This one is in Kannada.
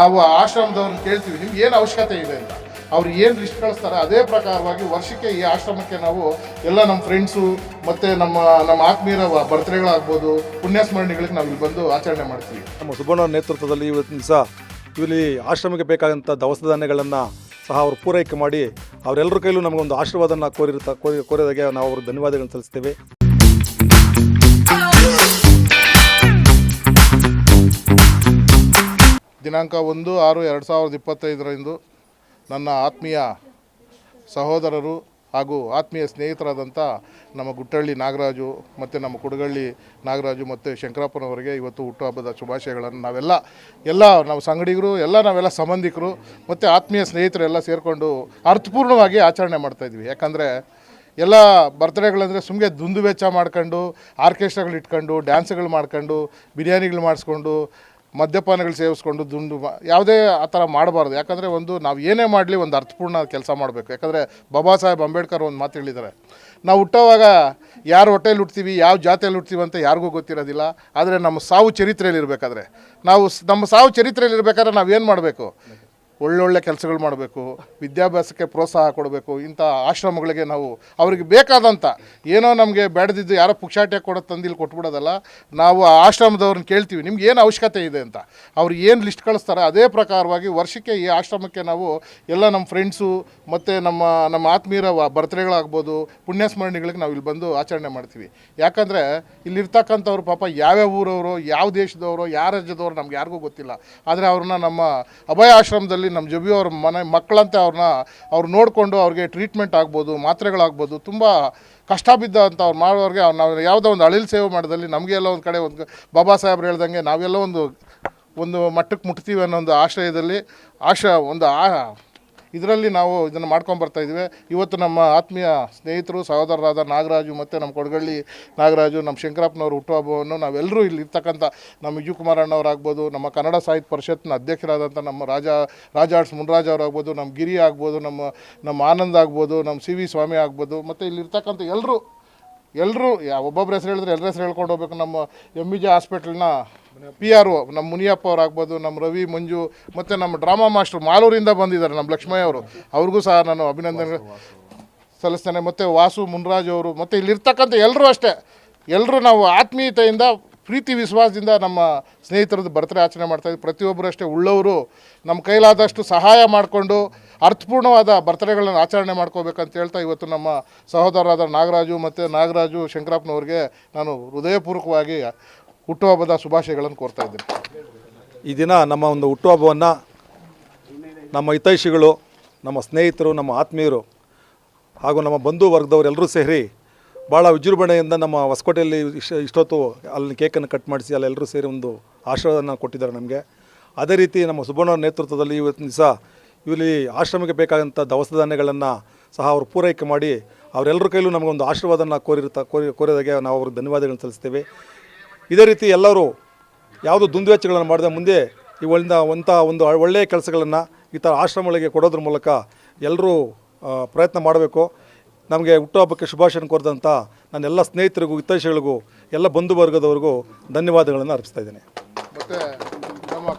ನಾವು ಆಶ್ರಮದವ್ರನ್ನ ಕೇಳ್ತೀವಿ, ನಿಮ್ಗೆ ಏನು ಅವಶ್ಯಕತೆ ಇದೆ ಅಂತ. ಅವ್ರು ಏನು ಲಿಸ್ಟ್ ಕಳಿಸ್ತಾರೆ, ಅದೇ ಪ್ರಕಾರವಾಗಿ ವರ್ಷಕ್ಕೆ ಈ ಆಶ್ರಮಕ್ಕೆ ನಾವು ಎಲ್ಲ ನಮ್ಮ ಫ್ರೆಂಡ್ಸು ಮತ್ತು ನಮ್ಮ ನಮ್ಮ ಆತ್ಮೀಯರ ಬರ್ತ್ಡೇಗಳಾಗ್ಬೋದು, ಪುಣ್ಯಸ್ಮರಣೆಗಳಿಗೆ ನಾವು ಇಲ್ಲಿ ಬಂದು ಆಚರಣೆ ಮಾಡ್ತೀವಿ. ನಮ್ಮ ಸುಬ್ಬಣ್ಣ ನೇತೃತ್ವದಲ್ಲಿ ಇವತ್ತಿನ ದಿವಸ ಇಲ್ಲಿ ಆಶ್ರಮಕ್ಕೆ ಬೇಕಾದಂಥ ದವಸ ಧಾನ್ಯಗಳನ್ನು ಸಹ ಅವರು ಪೂರೈಕೆ ಮಾಡಿ, ಅವರೆಲ್ಲರ ಕೈಲೂ ನಮಗೊಂದು ಆಶೀರ್ವಾದನ ಕೋರಿರ್ತಾ, ಕೋರಿ, ಕೋರಿದಾಗೆ ನಾವು ಅವ್ರಿಗೆ ಧನ್ಯವಾದಗಳನ್ನು ಸಲ್ಲಿಸ್ತೇವೆ. ದಿನಾಂಕ ಒಂದು ಆರು ಎರಡು ಸಾವಿರದ ಇಪ್ಪತ್ತೈದರಂದು ನನ್ನ ಆತ್ಮೀಯ ಸಹೋದರರು ಹಾಗೂ ಆತ್ಮೀಯ ಸ್ನೇಹಿತರಾದಂಥ ನಮ್ಮ ಗುಟ್ಟಳ್ಳಿ ನಾಗರಾಜು ಮತ್ತು ನಮ್ಮ ಕುಡಗಳ್ಳಿ ನಾಗರಾಜು ಮತ್ತು ಶಂಕರಪ್ಪನವರಿಗೆ ಇವತ್ತು ಹುಟ್ಟುಹಬ್ಬದ ಶುಭಾಶಯಗಳನ್ನು ನಾವೆಲ್ಲ, ಎಲ್ಲ ನಾವು ಸಂಗಡಿಗರು, ಎಲ್ಲ ನಾವೆಲ್ಲ ಸಂಬಂಧಿಕರು ಮತ್ತು ಆತ್ಮೀಯ ಸ್ನೇಹಿತರೆಲ್ಲ ಸೇರಿಕೊಂಡು ಅರ್ಥಪೂರ್ಣವಾಗಿ ಆಚರಣೆ ಮಾಡ್ತಾಯಿದ್ವಿ ಯಾಕಂದರೆ ಎಲ್ಲ ಬರ್ತ್ಡೇಗಳಂದರೆ ಸುಮ್ಮನೆ ದುಂದು ವೆಚ್ಚ ಮಾಡ್ಕೊಂಡು ಆರ್ಕೆಸ್ಟ್ರಾಗಳು ಇಟ್ಕೊಂಡು ಡ್ಯಾನ್ಸ್ಗಳು ಮಾಡ್ಕೊಂಡು, ಬಿರಿಯಾನಿಗಳು ಮಾಡಿಸ್ಕೊಂಡು ಮದ್ಯಪಾನಗಳು ಸೇವಿಸ್ಕೊಂಡು ದುಂಡು ಯಾವುದೇ ಆ ಥರ ಮಾಡಬಾರ್ದು. ಯಾಕಂದರೆ ಒಂದು ನಾವು ಏನೇ ಮಾಡಲಿ ಒಂದು ಅರ್ಥಪೂರ್ಣ ಕೆಲಸ ಮಾಡಬೇಕು. ಯಾಕಂದರೆ ಬಾಬಾ ಸಾಹೇಬ್ ಅಂಬೇಡ್ಕರ್ ಒಂದು ಮಾತು ಹೇಳಿದ್ದಾರೆ. ನಾವು ಹುಟ್ಟೋವಾಗ ಯಾರು ಹೊಟ್ಟೆಲಿ ಹುಟ್ತೀವಿ, ಯಾವ ಜಾತಿಯಲ್ಲಿ ಹುಟ್ತೀವಿ ಅಂತ ಯಾರಿಗೂ ಗೊತ್ತಿರೋದಿಲ್ಲ. ಆದರೆ ನಮ್ಮ ಸಾವು ಚರಿತ್ರೆಯಲ್ಲಿ ಇರಬೇಕಾದ್ರೆ ನಾವು ನಮ್ಮ ಸಾವು ಚರಿತ್ರೆಯಲ್ಲಿ ಇರಬೇಕಾದ್ರೆ ನಾವು ಏನು ಮಾಡಬೇಕು? ಒಳ್ಳೊಳ್ಳೆ ಕೆಲಸಗಳು ಮಾಡಬೇಕು, ವಿದ್ಯಾಭ್ಯಾಸಕ್ಕೆ ಪ್ರೋತ್ಸಾಹ ಕೊಡಬೇಕು, ಇಂಥ ಆಶ್ರಮಗಳಿಗೆ ನಾವು ಅವ್ರಿಗೆ ಬೇಕಾದಂಥ, ಏನೋ ನಮಗೆ ಬೇಡದಿದ್ದು ಯಾರೋ ಪುಕ್ಷಾಟ್ಯ ಕೊಡೋ ತಂದಿಲ್ಲಿ ಕೊಟ್ಬಿಡೋದಲ್ಲ, ನಾವು ಆ ಆಶ್ರಮದವ್ರನ್ನ ಕೇಳ್ತೀವಿ, ನಿಮ್ಗೆ ಏನು ಅವಶ್ಯಕತೆ ಇದೆ ಅಂತ. ಅವ್ರು ಏನು ಲಿಸ್ಟ್ ಕಳಿಸ್ತಾರೆ ಅದೇ ಪ್ರಕಾರವಾಗಿ ವರ್ಷಕ್ಕೆ ಈ ಆಶ್ರಮಕ್ಕೆ ನಾವು ಎಲ್ಲ ನಮ್ಮ ಫ್ರೆಂಡ್ಸು ಮತ್ತು ನಮ್ಮ ನಮ್ಮ ಆತ್ಮೀಯರ ಬರ್ತ್ಡೇಗಳಾಗ್ಬೋದು, ಪುಣ್ಯಸ್ಮರಣೆಗಳಿಗೆ ನಾವು ಇಲ್ಲಿ ಬಂದು ಆಚರಣೆ ಮಾಡ್ತೀವಿ. ಯಾಕಂದರೆ ಇಲ್ಲಿರ್ತಕ್ಕಂಥವ್ರು ಪಾಪ ಯಾವ್ಯಾವ ಊರವರು, ಯಾವ ದೇಶದವರು, ಯಾವ ರಾಜ್ಯದವರು ನಮ್ಗೆ ಯಾರಿಗೂ ಗೊತ್ತಿಲ್ಲ. ಆದರೆ ಅವ್ರನ್ನ ನಮ್ಮ ಅಭಯ ಆಶ್ರಮದಲ್ಲಿ ನಮ್ಮ ಜಬಿ ಅವ್ರ ಮನೆ ಮಕ್ಕಳಂತೆ ಅವ್ರನ್ನ ಅವ್ರು ನೋಡಿಕೊಂಡು ಅವ್ರಿಗೆ ಟ್ರೀಟ್ಮೆಂಟ್ ಆಗ್ಬೋದು, ಮಾತ್ರೆಗಳಾಗ್ಬೋದು, ತುಂಬ ಕಷ್ಟ ಬಿದ್ದ ಅಂತ ಅವ್ರು ಮಾಡೋರಿಗೆ ಅವ್ರು ನಾವು ಯಾವುದೋ ಒಂದು ಅಳಿಲ್ ಸೇವೆ ಮಾಡಿದಲ್ಲಿ ನಮಗೆಲ್ಲ ಒಂದು ಕಡೆ ಒಂದು ಬಾಬಾ ಸಾಹೇಬ್ರು ಹೇಳ್ದಂಗೆ ನಾವೆಲ್ಲ ಒಂದು ಒಂದು ಮಟ್ಟಕ್ಕೆ ಮುಟ್ತೀವಿ ಅನ್ನೋ ಒಂದು ಆಶ್ರಯದಲ್ಲಿ ಆಶ ಒಂದು ಆ ಇದರಲ್ಲಿ ನಾವು ಇದನ್ನು ಮಾಡ್ಕೊಂಡು ಬರ್ತಾ ಇದ್ದೀವಿ. ಇವತ್ತು ನಮ್ಮ ಆತ್ಮೀಯ ಸ್ನೇಹಿತರು, ಸಹೋದರರಾದ ನಾಗರಾಜು ಮತ್ತು ನಮ್ಮ ಕೊಡಗಳ್ಳಿ ನಾಗರಾಜು, ನಮ್ಮ ಶಂಕರಪ್ಪನವ್ರ ಹುಟ್ಟುಹಬ್ಬವನ್ನು ನಾವೆಲ್ಲರೂ ಇಲ್ಲಿ ಇರ್ತಕ್ಕಂಥ ನಮ್ಮ ವಿಜಯ್ ಕುಮಾರ್ ಅಣ್ಣವ್ರಾಗ್ಬೋದು ನಮ್ಮ ಕನ್ನಡ ಸಾಹಿತ್ಯ ಪರಿಷತ್ನ ಅಧ್ಯಕ್ಷರಾದಂಥ ನಮ್ಮ ರಾಜ ರಾಜಾಡ್ಸ್ ಆರ್ಟ್ಸ್ ಮುನ್ರಾಜ್ ಅವರಾಗ್ಬೋದು, ನಮ್ಮ ಗಿರಿ ಆಗ್ಬೋದು, ನಮ್ಮ ನಮ್ಮ ಆನಂದ್ ಆಗ್ಬೋದು, ನಮ್ಮ ಸಿ ವಿ ಸ್ವಾಮಿ ಆಗ್ಬೋದು, ಮತ್ತು ಇಲ್ಲಿರ್ತಕ್ಕಂಥ ಎಲ್ಲರೂ ಎಲ್ಲರೂ ಒಬ್ಬೊಬ್ಬರ ಹೆಸರು ಹೇಳಿದ್ರೆ ಎಲ್ಲರ ಹೆಸರು ಹೇಳ್ಕೊಂಡು ಹೋಗ್ಬೇಕು. ನಮ್ಮ ಎಂ ಬಿ ಜೆ ಹಾಸ್ಪಿಟಲ್ನ ಪಿ ಆರ್ ಒ ನಮ್ಮ ಮುನಿಯಪ್ಪ ಅವ್ರು ಆಗ್ಬೋದು ನಮ್ಮ ರವಿ ಮಂಜು ಮತ್ತು ನಮ್ಮ ಡ್ರಾಮಾ ಮಾಸ್ಟ್ರು ಮಾಲೂರಿಂದ ಬಂದಿದ್ದಾರೆ ನಮ್ಮ ಲಕ್ಷ್ಮಯ್ಯ ಅವರು. ಅವ್ರಿಗೂ ಸಹ ನಾನು ಅಭಿನಂದನೆ ಸಲ್ಲಿಸ್ತೇನೆ. ಮತ್ತು ವಾಸು ಮುನ್ರಾಜ್ ಅವರು ಮತ್ತು ಇಲ್ಲಿರ್ತಕ್ಕಂಥ ಎಲ್ಲರೂ ಅಷ್ಟೇ. ಎಲ್ಲರೂ ನಾವು ಆತ್ಮೀಯತೆಯಿಂದ ಪ್ರೀತಿ ವಿಶ್ವಾಸದಿಂದ ನಮ್ಮ ಸ್ನೇಹಿತರದ್ದು ಬರ್ತಡೆ ಆಚರಣೆ ಮಾಡ್ತಾಯಿದ್ವಿ ಪ್ರತಿಯೊಬ್ಬರು ಅಷ್ಟೇ ಉಳ್ಳವರು, ನಮ್ಮ ಕೈಲಾದಷ್ಟು ಸಹಾಯ ಮಾಡಿಕೊಂಡು ಅರ್ಥಪೂರ್ಣವಾದ ಬರ್ತಡೆಗಳನ್ನು ಆಚರಣೆ ಮಾಡ್ಕೋಬೇಕಂತ ಹೇಳ್ತಾ ಇವತ್ತು ನಮ್ಮ ಸಹೋದರರಾದ ನಾಗರಾಜು ಮತ್ತು ನಾಗರಾಜು ಶಂಕರಪ್ಪನವ್ರಿಗೆ ನಾನು ಹೃದಯಪೂರ್ವಕವಾಗಿ ಹುಟ್ಟುಹಬ್ಬದ ಶುಭಾಶಯಗಳನ್ನು ಕೋರ್ತಾ ಇದ್ದೀನಿ. ಈ ದಿನ ನಮ್ಮ ಒಂದು ಹುಟ್ಟುಹಬ್ಬವನ್ನು ನಮ್ಮ ಹಿತೈಷಿಗಳು, ನಮ್ಮ ಸ್ನೇಹಿತರು, ನಮ್ಮ ಆತ್ಮೀಯರು ಹಾಗೂ ನಮ್ಮ ಬಂಧು ವರ್ಗದವರೆಲ್ಲರೂ ಸೇರಿ ಭಾಳ ವಿಜೃಂಭಣೆಯಿಂದ ನಮ್ಮ ಹೊಸಕೋಟೆಯಲ್ಲಿ ಇಷ್ಟ ಇಷ್ಟೊತ್ತು ಅಲ್ಲಿ ಕೇಕನ್ನು ಕಟ್ ಮಾಡಿಸಿ ಅಲ್ಲೆಲ್ಲರೂ ಸೇರಿ ಒಂದು ಆಶೀರ್ವಾದನ ಕೊಟ್ಟಿದ್ದಾರೆ ನಮಗೆ. ಅದೇ ರೀತಿ ನಮ್ಮ ಸುಬ್ಬಣ್ಣವ್ರ ನೇತೃತ್ವದಲ್ಲಿ ಇವತ್ತಿನ ದಿವಸ ಇಲ್ಲಿ ಆಶ್ರಮಕ್ಕೆ ಬೇಕಾದಂಥ ದವಸ ಧಾನ್ಯಗಳನ್ನು ಸಹ ಅವರು ಪೂರೈಕೆ ಮಾಡಿ ಅವರೆಲ್ಲರ ಕೈಲೂ ನಮಗೊಂದು ಆಶೀರ್ವಾದನ ಕೋರಿರುತ್ತ ಕೋರಿ ಕೋರಿದಾಗೆ ನಾವು ಅವ್ರಿಗೆ ಧನ್ಯವಾದಗಳನ್ನು ಸಲ್ಲಿಸ್ತೇವೆ. ಇದೇ ರೀತಿ ಎಲ್ಲರೂ ಯಾವುದು ದುಂದುವೆಚ್ಚಗಳನ್ನು ಮಾಡದೆ ಮುಂದೆ ಇವಳಿಂದ ಅಂಥ ಒಂದು ಒಳ್ಳೆಯ ಕೆಲಸಗಳನ್ನು ಈ ಥರ ಆಶ್ರಮಗಳಿಗೆ ಕೊಡೋದ್ರ ಮೂಲಕ ಎಲ್ಲರೂ ಪ್ರಯತ್ನ ಮಾಡಬೇಕು. ನಮಗೆ ಹುಟ್ಟುಹಬ್ಬಕ್ಕೆ ಶುಭಾಶಯ ಕೋರಿದಂಥ ನನ್ನ ಎಲ್ಲ ಸ್ನೇಹಿತರಿಗೂ ಹಿತೈಷಿಗಳಿಗೂ ಎಲ್ಲ ಬಂಧು ವರ್ಗದವರಿಗೂ ಧನ್ಯವಾದಗಳನ್ನು ಅರ್ಪಿಸ್ತಾ ಇದ್ದೀನಿ.